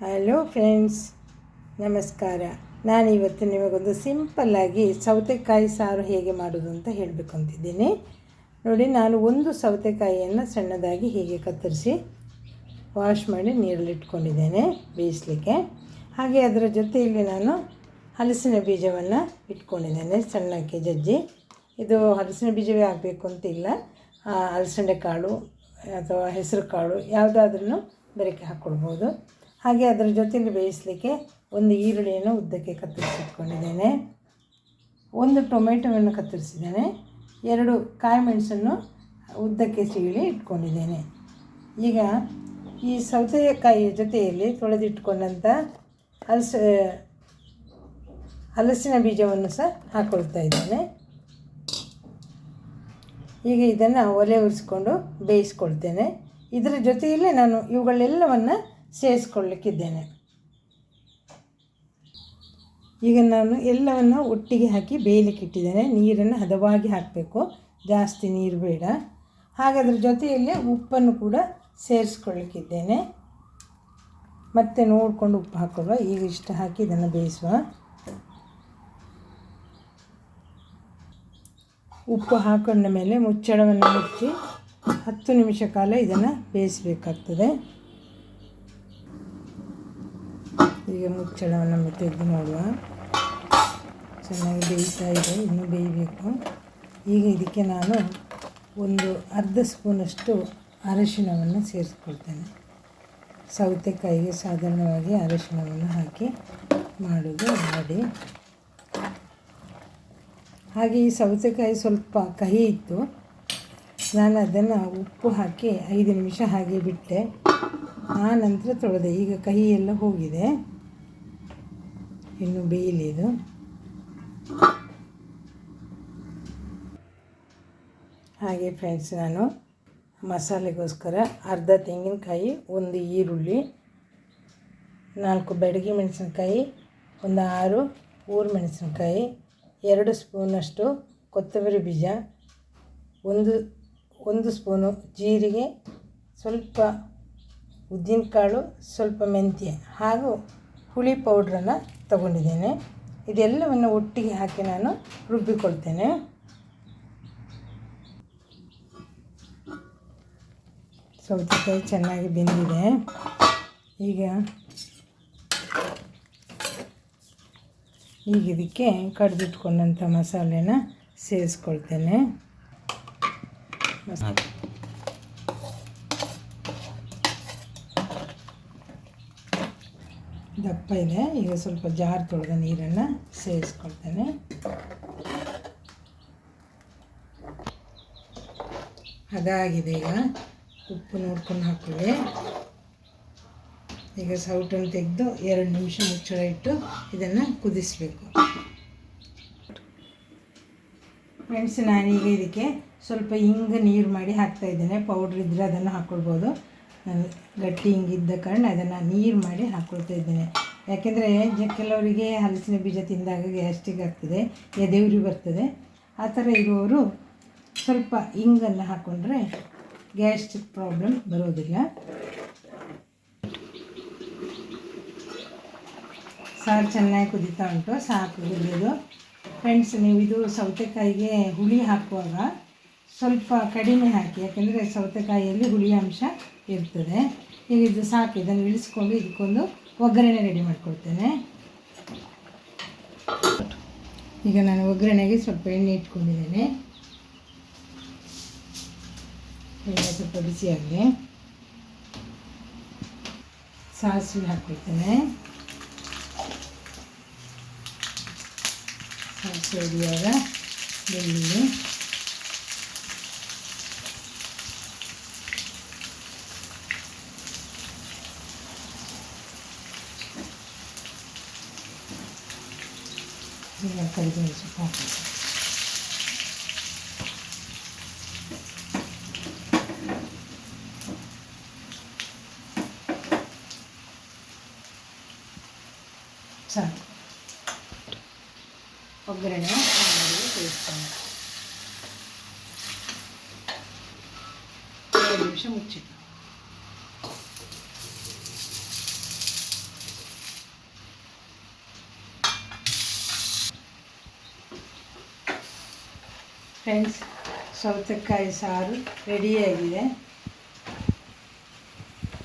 Hello friends ನಮಸ್ಕಾರ. ನಾನಿವತ್ತು ನಿಮಗೊಂದು ಸಿಂಪಲ್ಲಾಗಿ ಸೌತೆಕಾಯಿ ಸಾರು ಹೇಗೆ ಮಾಡೋದು ಅಂತ ಹೇಳಬೇಕು ಅಂತಿದ್ದೀನಿ. ನೋಡಿ ನಾನು ಒಂದು ಸೌತೆಕಾಯಿಯನ್ನು ಸಣ್ಣದಾಗಿ ಹೀಗೆ ಕತ್ತರಿಸಿ ವಾಶ್ ಮಾಡಿ ನೀರಲ್ಲಿ ಇಟ್ಕೊಂಡಿದ್ದೇನೆ ಬೇಯಿಸಲಿಕ್ಕೆ. ಹಾಗೆ ಅದರ ಜೊತೆಯಲ್ಲಿ ನಾನು ಹಲಸಿನ ಬೀಜವನ್ನು ಇಟ್ಕೊಂಡಿದ್ದೇನೆ ಸಣ್ಣಕ್ಕೆ ಜಜ್ಜಿ. ಇದು ಹಲಸಿನ ಬೀಜವೇ ಆಗಬೇಕು ಅಂತ ಇಲ್ಲ. ಆ, ಹಲಸಂಡೆ ಕಾಳು ಅಥವಾ ಹೆಸರು ಕಾಳು ಯಾವುದಾದ್ರೂ ಬೆರಕೆ ಹಾಕ್ಕೊಳ್ಬೋದು. ಹಾಗೆ ಅದರ ಜೊತೆಲಿ ಬೇಯಿಸಲಿಕ್ಕೆ ಒಂದು ಈರುಳ್ಳಿಯನ್ನು ಉದ್ದಕ್ಕೆ ಕತ್ತರಿಸಿಟ್ಕೊಂಡಿದ್ದೇನೆ. ಒಂದು ಟೊಮೆಟೊವನ್ನು ಕತ್ತರಿಸಿದ್ದೇನೆ. ಎರಡು ಕಾಯಿ ಮೆಣಸನ್ನು ಉದ್ದಕ್ಕೆ ಸೀಳಿ ಇಟ್ಕೊಂಡಿದ್ದೇನೆ. ಈಗ ಈ ಸೌತೆಕಾಯಿಯ ಜೊತೆಯಲ್ಲಿ ತೊಳೆದಿಟ್ಕೊಂಡಂಥ ಹಲಸ ಹಲಸಿನ ಬೀಜವನ್ನು ಸಹ ಹಾಕೊಳ್ತಾ ಇದ್ದೇನೆ. ಈಗ ಇದನ್ನು ಒಲೆ ಉರಿಸ್ಕೊಂಡು ಬೇಯಿಸ್ಕೊಳ್ತೇನೆ. ಇದರ ಜೊತೆಯಲ್ಲೇ ನಾನು ಇವುಗಳೆಲ್ಲವನ್ನು ಸೇರಿಸ್ಕೊಳ್ಳಿಕ್ಕಿದ್ದೇನೆ. ಈಗ ನಾನು ಎಲ್ಲವನ್ನು ಒಟ್ಟಿಗೆ ಹಾಕಿ ಬೇಯಲಿಕ್ಕೆ ಇಟ್ಟಿದ್ದೇನೆ. ನೀರನ್ನು ಹದವಾಗಿ ಹಾಕಬೇಕು. ಜಾಸ್ತಿ ನೀರು ಬೇಡ. ಹಾಗಾದ್ರ ಜೊತೆಯಲ್ಲೇ ಉಪ್ಪನ್ನು ಕೂಡ ಸೇರಿಸ್ಕೊಳ್ಳಿಕ್ಕಿದ್ದೇನೆ. ಮತ್ತೆ ನೋಡಿಕೊಂಡು ಉಪ್ಪು ಹಾಕೊಳ್ಳುವ ಈಗ ಇಷ್ಟು ಹಾಕಿ ಇದನ್ನು ಬೇಯಿಸುವ. ಉಪ್ಪು ಹಾಕೊಂಡ ಮೇಲೆ ಮುಚ್ಚಳವನ್ನು ಮುಚ್ಚಿ ಹತ್ತು ನಿಮಿಷ ಕಾಲ ಇದನ್ನು ಬೇಯಿಸಬೇಕಾಗ್ತದೆ. ಈಗ ಮುಚ್ಚಳವನ್ನು ತೆಗೆದು ನೋಡುವ ಚೆನ್ನಾಗಿ ಬೇಯ್ತಾ ಇದೆ, ಇನ್ನೂ ಬೇಯಬೇಕು. ಈಗ ಇದಕ್ಕೆ ನಾನು ಒಂದು ಅರ್ಧ ಸ್ಪೂನಷ್ಟು ಅರಶಿನವನ್ನು ಸೇರಿಸ್ಕೊಳ್ತೇನೆ. ಸೌತೆಕಾಯಿಗೆ ಸಾಧಾರಣವಾಗಿ ಅರಶಿನವನ್ನು ಹಾಕಿ ಮಾಡೋದು ಮಾಡಿ. ಹಾಗೆ ಈ ಸೌತೆಕಾಯಿ ಸ್ವಲ್ಪ ಕಹಿ ಇತ್ತು. ನಾನು ಅದನ್ನು ಉಪ್ಪು ಹಾಕಿ ಐದು ನಿಮಿಷ ಹಾಗೆ ಬಿಟ್ಟೆ. ಆ ನಂತರ ತೊಳೆದೆ. ಈಗ ಕಹಿ ಎಲ್ಲ ಹೋಗಿದೆ. ಇನ್ನು ಬೇಯಲಿ ಇದು. ಹಾಗೆ ಫ್ರೆಂಡ್ಸ್ ನಾನು ಮಸಾಲೆಗೋಸ್ಕರ ಅರ್ಧ ತೆಂಗಿನಕಾಯಿ, ಒಂದು ಈರುಳ್ಳಿ, ನಾಲ್ಕು ಬೆಡಗಿ ಮೆಣಸಿನ್ಕಾಯಿ, ಒಂದು ಆರು ಊರು ಮೆಣಸಿನ್ಕಾಯಿ, ಎರಡು ಸ್ಪೂನಷ್ಟು ಕೊತ್ತಂಬರಿ ಬೀಜ, ಒಂದು ಒಂದು ಸ್ಪೂನು ಜೀರಿಗೆ, ಸ್ವಲ್ಪ ಉದ್ದಿನಕಾಳು, ಸ್ವಲ್ಪ ಮೆಂತ್ಯ ಹಾಗೂ ಹುಳಿ ಪೌಡ್ರನ್ನು ತಗೊಂಡಿದ್ದೇನೆ. ಇದೆಲ್ಲವನ್ನು ಒಟ್ಟಿಗೆ ಹಾಕಿ ನಾನು ರುಬ್ಬಿಕೊಳ್ತೇನೆ. ಸೌತೆಕಾಯಿ ಚೆನ್ನಾಗಿ ಬೆಂದಿದೆ. ಈಗ ಈಗ ಇದಕ್ಕೆ ಕಡ್ದಿಟ್ಕೊಂಡಂಥ ಮಸಾಲೆನ ಸೇರಿಸ್ಕೊಳ್ತೇನೆ. ಮಸ- ದಪ್ಪ ಇದೆ. ಈಗ ಸ್ವಲ್ಪ ಜಾರ್ ತೊಳೆದ ನೀರನ್ನು ಸೇರಿಸ್ಕೊಳ್ತೇನೆ. ಅದಾಗಿದೆ ಈಗ. ಉಪ್ಪು ನೋಡ್ಕೊಂಡು ಹಾಕೊಳ್ಳಿ. ಈಗ ಸೌಟನ್ನು ತೆಗೆದು ಎರಡು ನಿಮಿಷ ಮುಚ್ಚಳ ಇಟ್ಟು ಇದನ್ನು ಕುದಿಸಬೇಕು. ಫ್ರೆಂಡ್ಸ್, ನಾನೀಗ ಇದಕ್ಕೆ ಸ್ವಲ್ಪ ಹಿಂಗೆ ನೀರು ಮಾಡಿ ಹಾಕ್ತಾ ಇದ್ದೇನೆ. ಪೌಡ್ರ್ ಇದ್ದರೆ ಅದನ್ನು ಹಾಕ್ಕೊಳ್ಬೋದು ಗಟ್ಟಿ ಹಿಂಗಿದ್ದ ಕಾರಣ ಅದನ್ನು ನೀರು ಮಾಡಿ ಹಾಕ್ಕೊಳ್ತಾ ಇದ್ದೇನೆ. ಯಾಕೆಂದರೆ ಜ, ಕೆಲವರಿಗೆ ಹಲಸಿನ ಬೀಜ ತಿಂದಾಗ ಗ್ಯಾಸ್ಟಿಕ್ ಆಗ್ತದೆ ಎದೆಯುರಿ ಬರ್ತದೆ. ಆ ಥರ ಇರುವವರು ಸ್ವಲ್ಪ ಹಿಂಗನ್ನು ಹಾಕ್ಕೊಂಡ್ರೆ ಗ್ಯಾಸ್ಟಿಕ್ ಪ್ರಾಬ್ಲಮ್ ಬರೋದಿಲ್ಲ. ಸಾರು ಚೆನ್ನಾಗಿ ಕುದೀತಾ ಉಂಟು, ಸಾಕು ಕುದಿಯೋದು. ಫ್ರೆಂಡ್ಸ್ ನೀವು ಇದು ಸೌತೆಕಾಯಿಗೆ ಹುಳಿ ಹಾಕುವಾಗ ಸ್ವಲ್ಪ ಕಡಿಮೆ ಹಾಕಿ, ಯಾಕೆಂದರೆ ಸೌತೆಕಾಯಿಯಲ್ಲಿ ಹುಳಿ ಅಂಶ ಇರ್ತದೆ. ಈಗ ಇದು ಸಾಕು, ಇದನ್ನು ಇಳಿಸ್ಕೊಂಡು ಇದಕ್ಕೊಂದು ಒಗ್ಗರಣೆ ರೆಡಿ ಮಾಡ್ಕೊಳ್ತೇನೆ. ಈಗ ನಾನು ಒಗ್ಗರಣೆಗೆ ಸ್ವಲ್ಪ ಎಣ್ಣೆ ಇಟ್ಕೊಂಡಿದ್ದೇನೆ. ಎಣ್ಣೆ ಸ್ವಲ್ಪ ಬಿಸಿಯಾಗಲಿ ಸಾಸಿವೆ ಹಾಕ್ಕೊಳ್ತೇನೆ. ಸಾಸಿವೆ ಬೆಳ್ಳುಳ್ಳಿ. ಈಗ ಕರಿಬೇವು ಸೊಪ್ಪು ಹಾಕ್ಬೇಕು ಸಾಕು ಒಗ್ಗರಣೆ ಮಾಡಿ ಸೇರಿಸ್ತಾನೆ ಎರಡು ಫ್ರೆಂಡ್ಸ್ ಸೌತೆಕಾಯಿ ಸಾರು ರೆಡಿಯಾಗಿದೆ